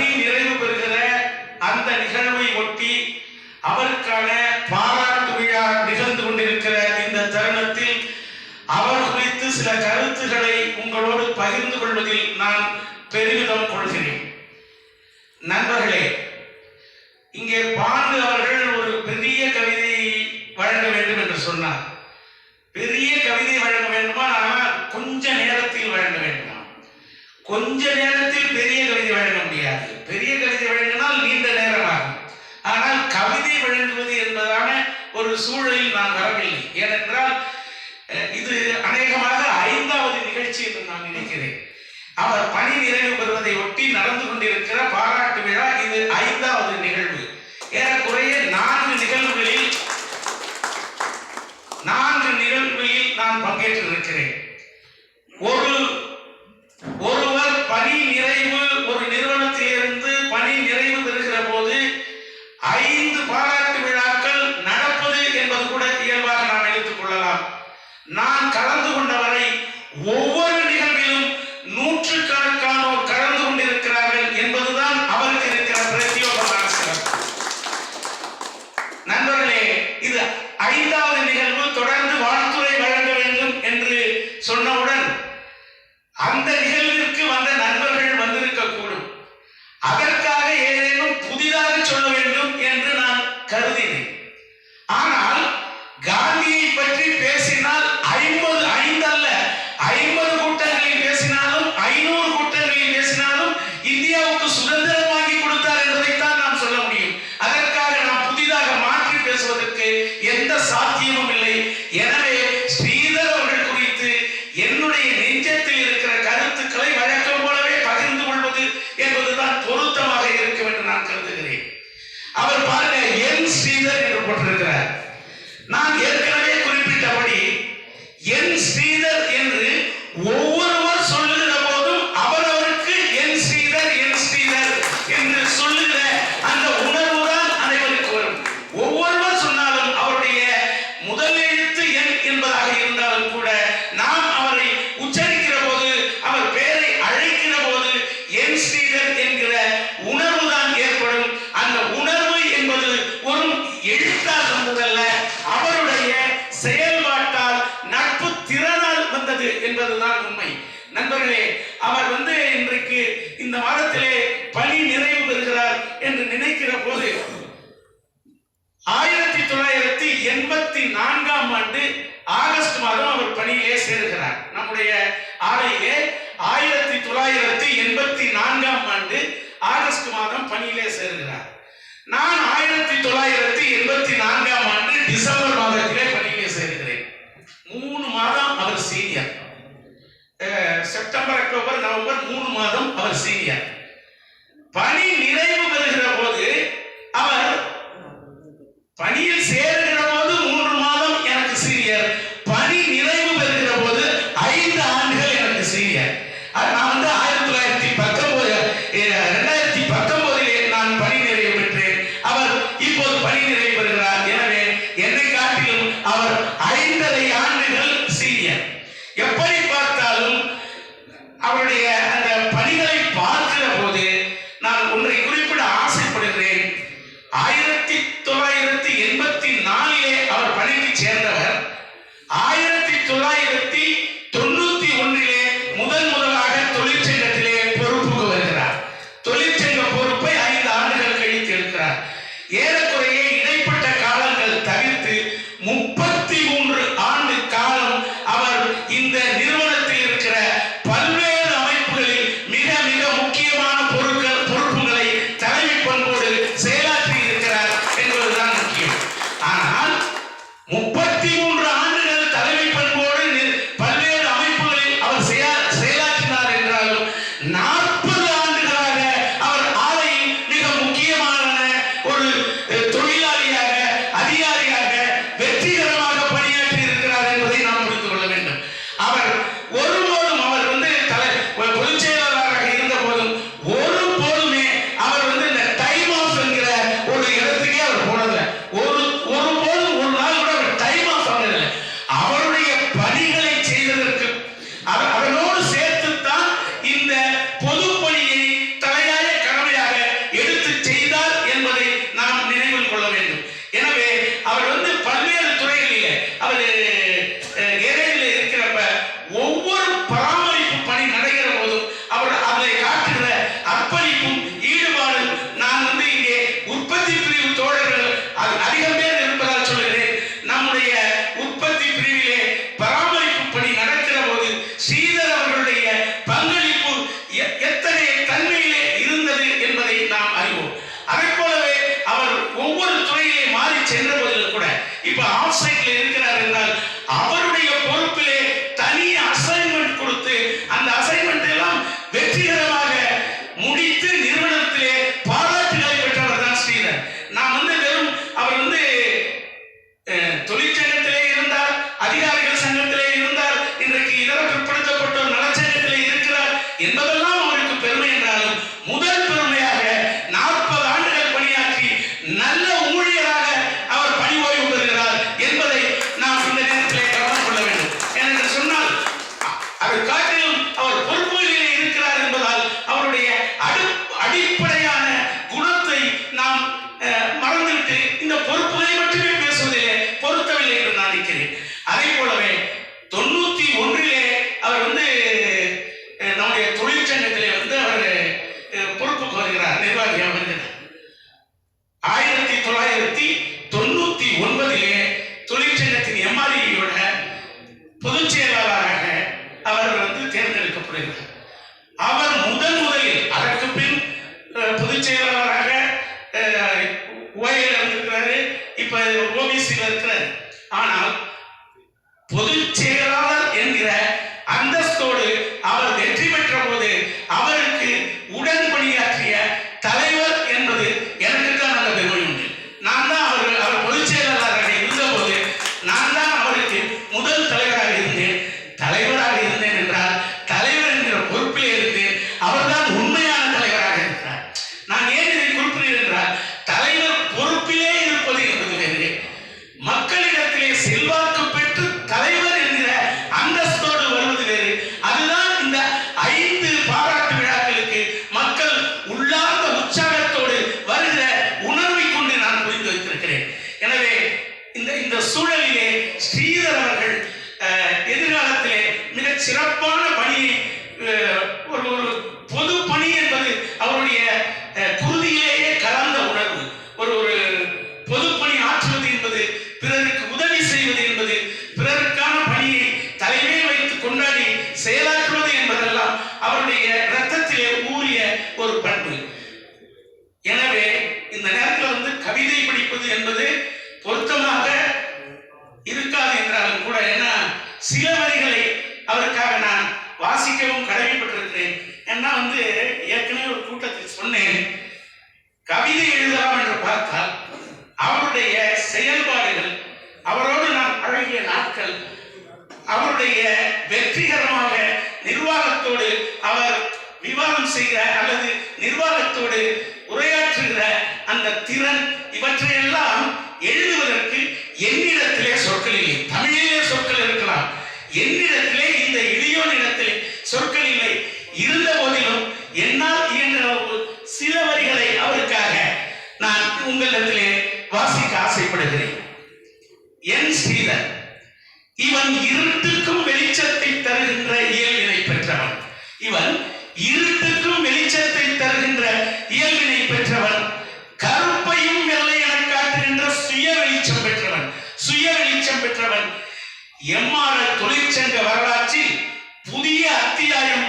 பணி நிறைவு பெறுகிற அந்த நிகழ்வை ஒட்டி அவருக்கான பாராட்டு விழா நிகழ்ந்து கொண்டிருக்கிற இந்த தருணத்தில் அவர் குறித்து சில கருத்துக்களை உங்களோடு பகிர்ந்து கொள்வதில் நான் பெருமிதம் கொள்கிறேன். நண்பர்களே இங்கே பாண்டு அவர்கள் ஒரு பெரிய கவிதை வழங்க வேண்டும் என்று சொன்னார். பெரிய கவிதை வழங்க வேண்டுமா? ஆனால் கொஞ்ச நேரத்தில் பெரிய கவிதை வழங்க முடியாது. பெரிய கவிதை வழங்கினால் நீண்ட நேரம் ஆகும் ஆனால் கவிதை வழங்குவது என்பதான ஒரு சூழலில் நான் வரவில்லை. ஏனென்றால் இது அநேகமாக ஐந்தாவது நிகழ்ச்சி என்று நான் நினைக்கிறேன். அவர் பணி நிறைவு பெறுவதை ஒட்டி நடந்து கொண்டிருக்கிற பாராட்டு உண்மை நண்பர்களே அவர் வந்து இன்றைக்கு இந்த வாரத்திலே பணி நிறைவு பெறுகிறார் என்று நினைக்கிற போது ஆயிரத்தி தொள்ளாயிரத்தி எண்பத்தி நான்காம் ஆண்டு ஆகஸ்ட் மாதம் அவர் பணியிலே சேருகிறார். நம்முடைய ஆலையிலே ஆயிரத்தி தொள்ளாயிரத்தி எண்பத்தி நான்காம் ஆண்டு ஆகஸ்ட் மாதம் பணியிலே சேருகிறார். நான் ஆயிரத்தி தொள்ளாயிரத்தி எண்பத்தி நான்காம் ஆண்டு டிசம்பர் மாதம் பணியிலே சேர்கிறேன் மூணு மாதம் அவர் சீனியர் அஹ், செப்டம்பர் அக்டோபர் நவம்பர் மூணு மாதம் அவர் சீனியர் பணி நிறைவு பெறுகிற போது அவர் பணியில் சேருகிற போது மூன்று மாதம் எனக்கு சீனியர். பணி நிறைவு பெறுகிற போது ஐந்து ஆண்டுகள் எனக்கு சீனியர். நான் வந்து ஆயிரத்தி நிறுவனத்திலே சிறப்பான பணி ஒரு ஒரு பொது பணி என்பது அவருடைய குருதியிலேயே கலந்த உணர்வு. ஒரு ஒரு பொது பணி ஆற்றுவது என்பது பிறருக்கு உதவி செய்வது என்பது பிறருக்கான பணியை தலைமே வைத்து கொண்டாடி செயலாற்றுவது என்பதெல்லாம் அவருடைய இரத்தத்திலே ஊறிய ஒரு பண்பு. எனவே இந்த நேரத்தில் வந்து கவிதை படிப்பது என்பது பொருத்தமாக இருக்காது என்றாலும் கூட ஏன்னா சில வரிகளை அவருக்காக நான் வாசிக்கவும் கடமைப்பட்டிருக்கிறேன். ஏன்னா வந்து ஏற்கனவே ஒரு கூட்டத்தில் சொன்னேன். கவிதை எழுதலாம் என்று பார்த்தால் அவருடைய செயல்பாடுகள் அவரோடு நான் பழகிய நாட்கள் அவருடைய வெற்றிகரமாக நிர்வாகத்தோடு அவர் விவாதம் செய்த அல்லது நிர்வாகத்தோடு ஆசைப்படுகிறேன். என் ஸ்ரீதர் இவன் இருட்டுக்கும் வெளிச்சத்தை தருகின்ற இயல்பினை பெற்றவன். இவன் இருட்டுக்கும் வெளிச்சத்தை தருகின்ற இயல்பினை பெற்றவன். கருப்பையும் வெள்ளை என காட்டுகின்ற சுய வெளிச்சம் பெற்றவன். சுய வெளிச்சம் பெற்றவன். எம்ஆர்எல் தொழிற்சங்க வரலாற்றில் புதிய அத்தியாயம்